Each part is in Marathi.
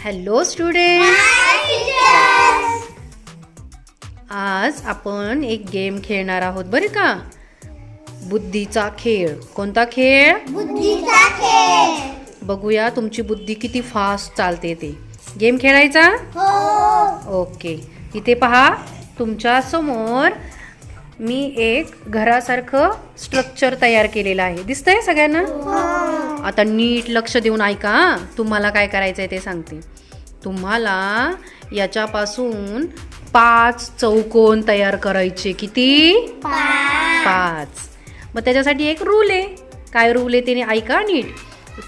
हॅलो स्टुडंट आज आपण एक गेम खेळणार आहोत बरं का? बुद्धीचा खेळ. कोणता खेळ? बुद्धीचा खेळ. बघूया तुमची बुद्धी किती फास्ट चालते ते. गेम खेळायचा? हो. ओके इथे पहा तुमच्यासमोर मी एक घरासारखं स्ट्रक्चर तयार केलेलं आहे. दिसतंय सगळ्यांना? आता नीट लक्ष देऊन ऐका हा. तुम्हाला काय करायचं आहे ते सांगते. तुम्हाला याच्यापासून पाच चौकोन तयार करायचे. किती? पाच. मग त्याच्यासाठी एक रूल आहे. काय रूल आहे त्याने ऐका नीट.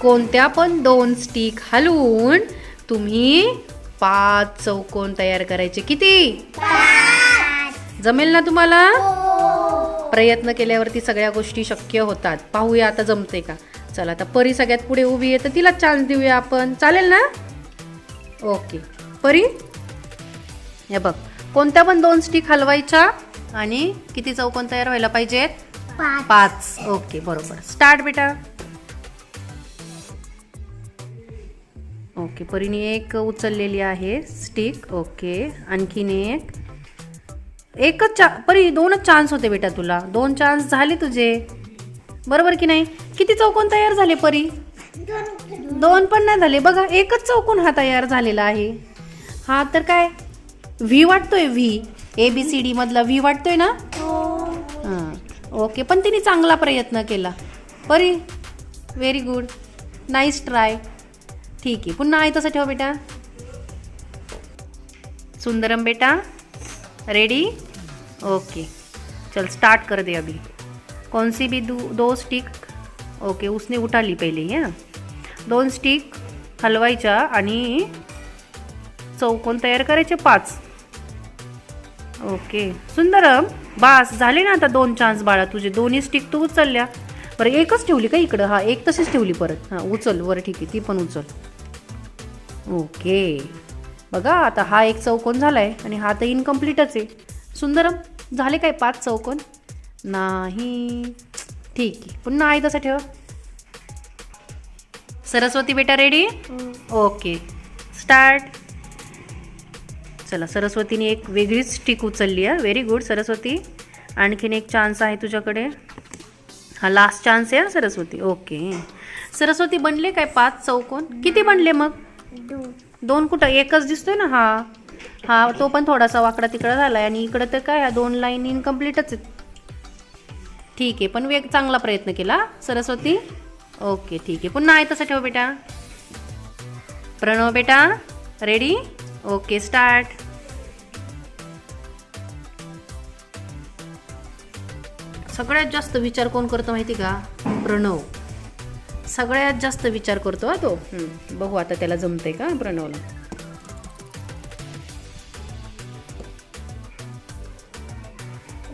कोणत्या पण दोन स्टिक हलवून तुम्ही पाच चौकोन तयार करायचे. किती? जमेल ना तुम्हाला? प्रयत्न केल्यावरती सगळ्या गोष्टी शक्य होतात. पाहूया आता जमते का? चला आता परी सगळ्यात पुढे उभी आहे तर तिला चान्स देऊया आपण. चालेल ना? ओके. परी? हे बघ कोणत्या पण दोन स्टिक हलवायच्या आणि किती चौकोन तयार व्हायला पाहिजेत? पाच. पाच. ओके बरोबर. स्टार्ट बेटा. ओके परीने एक उचललेली आहे स्टिक. ओके आणखीन एक. एकच चा परी दोनच चान्स होते बेटा तुला. दोन चान्स झाले तुझे. बरोबर की नाही? किती चौकोन तयार झाले परी? दोन पण नाही झाले. बघा एकच चौकोन हा तयार झालेला आहे. हा तर काय? व्ही वाटतोय V A B C D मधला व्ही वाटतोय ना? हां. ओके पण तिने चांगला प्रयत्न केला. परी व्हेरी गुड नाईस ट्राय ठीक आहे. पुन्हा आहे तसं ठेव बेटा. सुंदरम बेटा. रेडी ओके चल स्टार्ट कर दे अभी. कौन सी भी दो, दो स्टिक ओके उसने उठा ली पहिले हां दोन स्टिक हलवायच्या आणि चौकोन तयार करायचे? पाच. ओके सुंदरम बास झाले ना आता दोन चान्स बाळा तुझे दोन्ही स्टिक तू उचलल्या. बरं एकच ठेवली का इकडं? हा एक तशीच ठेवली परत. हां उचल बरं ठीक आहे ती पण उचल. ओके बघा आता हा एक चौकोन झालाय आणि हा तर इनकम्प्लीटच आहे. सुंदरम झाले काय पाच चौकोन? नाही. ठीक आहे. पुन्हा आहे तसं ठेव. सरस्वती बेटा रेडी ओके स्टार्ट चला सरस्वतीने एक वेगळीच स्टिक उचलली आहे व्हेरी गुड सरस्वती. आणखीन एक चान्स आहे तुझ्याकडे. हा लास्ट चान्स आहे सरस्वती. ओके सरस्वती बनले काय पाच चौकोन? किती बनले मग? दोन कुठं एकच दिसतोय ना हा? हा तो पण थोडासा वाकडा तिकडा झालाय आणि इकडं तर काय हा दोन लाईन इनकम्प्लीटच आहेत. ठीक आहे पण वेग चांगला प्रयत्न केला सरस्वती. ओके ठीक आहे. पुन्हा आहे तसं ठेव बेटा. प्रणव बेटा रेडी ओके स्टार्ट सगळ्यात जास्त विचार कोण करतो माहिती का? प्रणव. सगळ्यात जास्त विचार करतो हा तो. बघू आता त्याला जमते का प्रणवला.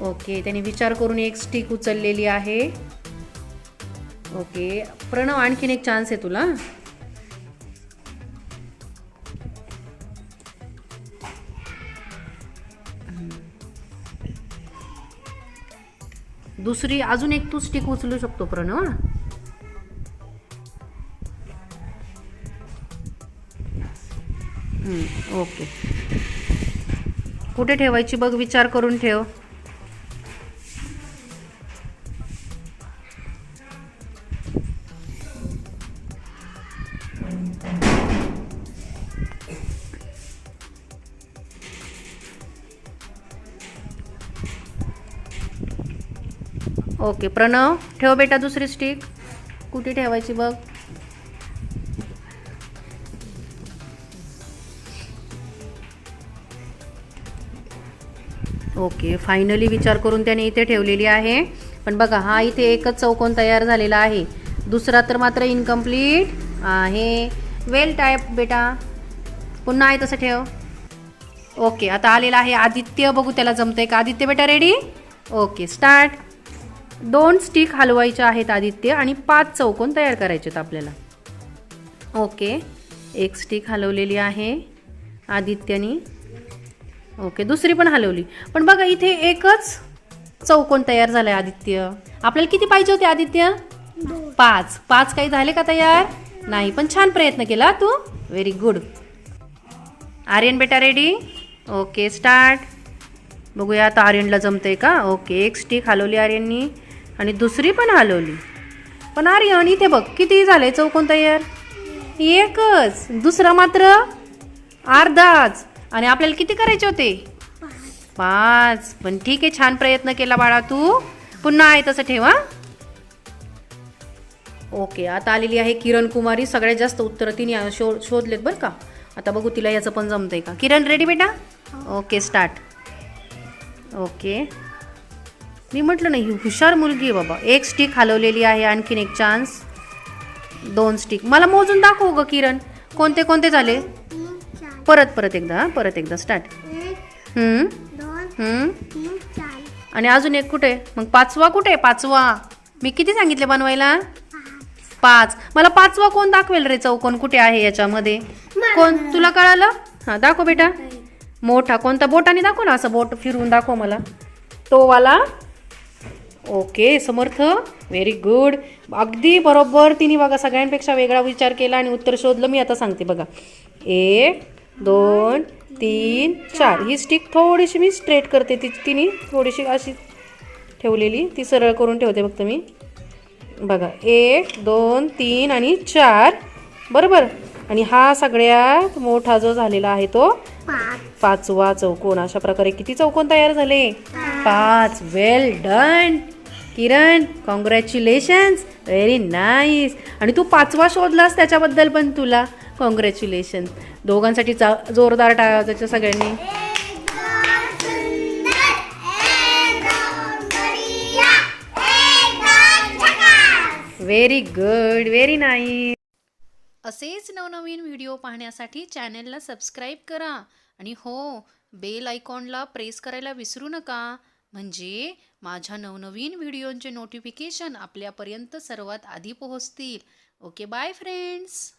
ओके त्याने विचार करून एक स्टिक उचललेली आहे. ओके प्रणव आणखीन एक चान्स आहे तुला. दुसरी अजून एक तू स्टिक उचलू शकतो प्रणव ओके. कुठे ठेवायची बघ विचार करून ठेव. ओके प्रणव ठेव बेटा दुसरी स्टिक कुठे ठेवायची बघ. ओके फायनली विचार करून त्याने इथे ठेवलेली आहे. पण बघा हा इथे एकच चौकोन तयार झालेला आहे. दुसरा तर मात्र इनकम्प्लीट आहे. वेल टाईप बेटा. पुन्हा आहे तसं ठेव. ओके आता आलेला आहे आदित्य. बघू त्याला जमतंय का? आदित्य बेटा रेडी ओके स्टार्ट दोन स्टिक हलवायच्या आहेत आदित्य आणि पाच चौकोन तयार करायचे आहेत आपल्याला. ओके एक स्टिक हलवलेली आहे आदित्यनी. ओके दुसरी पण हलवली. पण बघा इथे एकच चौकोन तयार झालाय आदित्य. आपल्याला किती पाहिजे होते आदित्य? पाच. पाच काही झाले का तयार? नाही पण छान प्रयत्न केला तू. व्हेरी गुड आर्यन बेटा रेडी ओके स्टार्ट बघूया आता आर्यनला जमतंय का? ओके एक स्टिक हलवली आर्यननी आणि दुसरी पण हलवली. पण आर्यन इथे बघ किती झाले चौकोन तयार? एकच. दुसरा मात्र अर्धाच. आणि आपल्याला किती करायचे होते? पाच. पण ठीक आहे छान प्रयत्न केला बाळा तू. पुन्हा आहे तसं ठेवा ओके आता आलेली आहे किरण कुमारी. सगळ्यात जास्त उत्तरं तिने शो शोधलेत बरं का. आता बघू तिला याचं पण जमतंय का. किरण रेडी बेटा? Okay start okay. मी म्हटलं नाही ही हुशार मुलगी आहे बाबा. एक स्टिक हलवलेली आहे आणखीन एक चान्स दोन स्टिक मला मोजून दाखव ग किरण. कोणते कोणते झाले? परत परत एकदा हा, परत एकदा स्टार्ट हम्म हम्म आणि अजून एक कुठे? मग पाचवा कुठे? पाचवा. मी किती सांगितले बनवायला? पाच. मला पाचवा कोण दाखवेल रे चौकोन? कुठे आहे याच्यामध्ये? कोण? तुला कळालं? हा दाखव बेटा. मोठा. कोणता? बोटाने दाखव ना असं बोट फिरवून दाखव मला. तो वाला. ओके समर्थ. व्हेरी गुड अगदी बरोबर तिने बघा सगळ्यांपेक्षा वेगळा विचार केला आणि उत्तर शोधलं. मी आता सांगते बघा. एक दोन तीन चार. ही स्टिक थोडीशी मी स्ट्रेट करते. ती तिने थोडीशी अशी ठेवलेली. ती सरळ करून ठेवते फक्त मी. बघा. एक दोन तीन आणि चार. बरोबर? आणि हा सगळ्यात मोठा जो झालेला आहे तो पाचवा चौकोन. अशा प्रकारे किती चौकोन तयार झाले? पाच. Well done Kiran congratulations very nice आणि तू पाचवा शोधलास त्याच्याबद्दल पण तुला. कॉंग्रॅच्युलेशन दोघांसाठी चा- जोरदार टाळा त्याच्या सगळ्यांनी. व्हेरी गुड व्हेरी नाईस असेच नवनवीन व्हिडिओ पाहण्यासाठी चॅनेलला सबस्क्राईब करा आणि हो बेल आयकॉनला प्रेस करायला विसरू नका. म्हणजे माझ्या नवनवीन व्हिडिओंचे नोटिफिकेशन आपल्यापर्यंत सर्वात आधी पोहोचतील. Okay bye friends